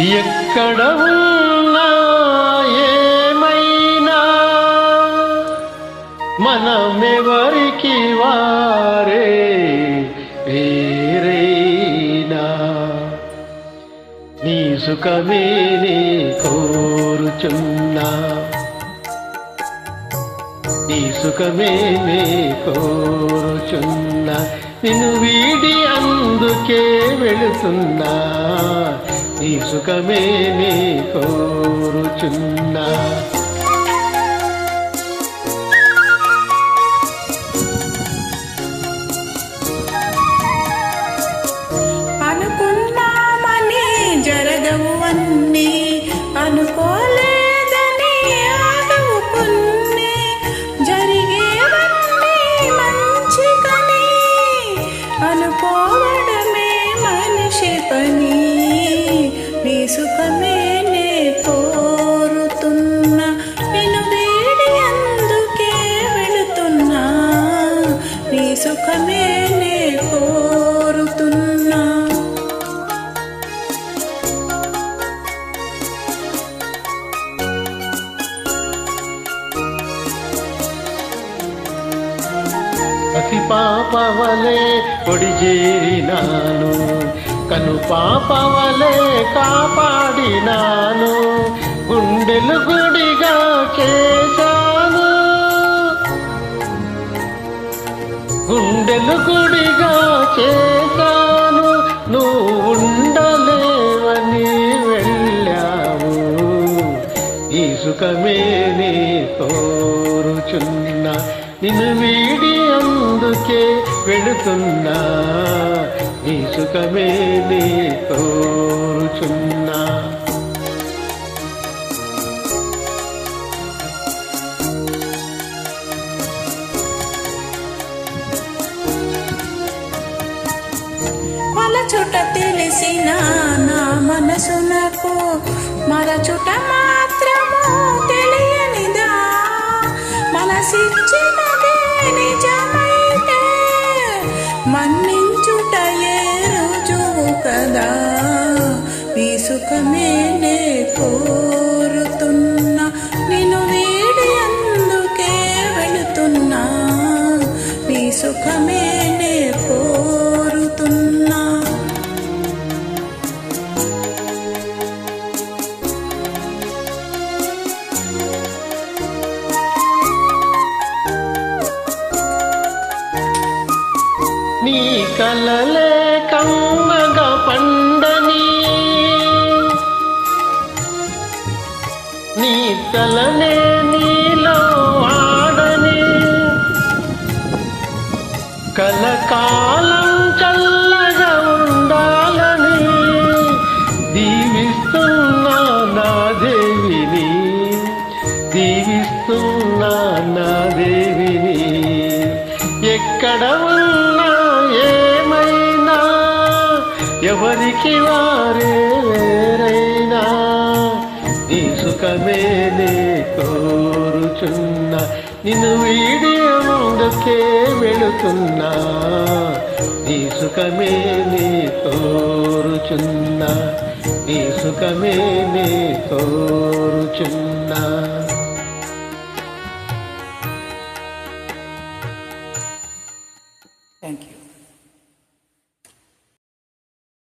ఎక్కడ ఉన్నా ఏమైనా? మనమెవరికి వారే వేరేనా? నీ సుఖమే నీ కోరుచున్నా. నీ సుఖమే నీ కోరుచున్నా. నిన్ను వీడి అందుకే వెళుతున్నా. ఈ సుఖమే నీ కోరుచున్నా. అనుకున్నామని జరగవు అన్నీ అనుకోలేదని ఆగవు కొన్ని జరిగేవన్నీ అనుకోవడమే మనిషి పని. నీ సుఖమే నే కోరుతున్నా. నిన్ను అందుకే వెళుతున్నా. నీ సుఖమే కోరుతున్నా. పాప వలె పొడి చేరినాను. కను పాపవలే కాపాడినాను. గుండెలు గుడిగా చేశాను. గుండెలు గుడిగా చేశాను. నువ్వు ఉండలేవని వెళ్ళావు. ఈ సుఖమే నీ కోరుచున్నా. నిన్ను వీడి అందుకే వెళుతున్నా. సుఖమే నీ కోరుచున్నా మలచుట తెలిసిన నా మనసునకు మరచుట మా సుఖమే నే కోరుతున్నా. నిన్ను వీడి అందుకే వెళుతున్నా. నీ సుఖమే నే కోరుతున్నా. నీ కలలే ఎక్కడ ఉన్నా ఏమైనా ఎవరికి వారే వేరైనా నీ సుఖమే నే కోరుచున్నా నిన్ను వీడి అందుకే వెళుతున్నా. నీ సుఖమే నే కోరుచున్నా నీ సుఖమే నే కోరుచున్నా. Thank you.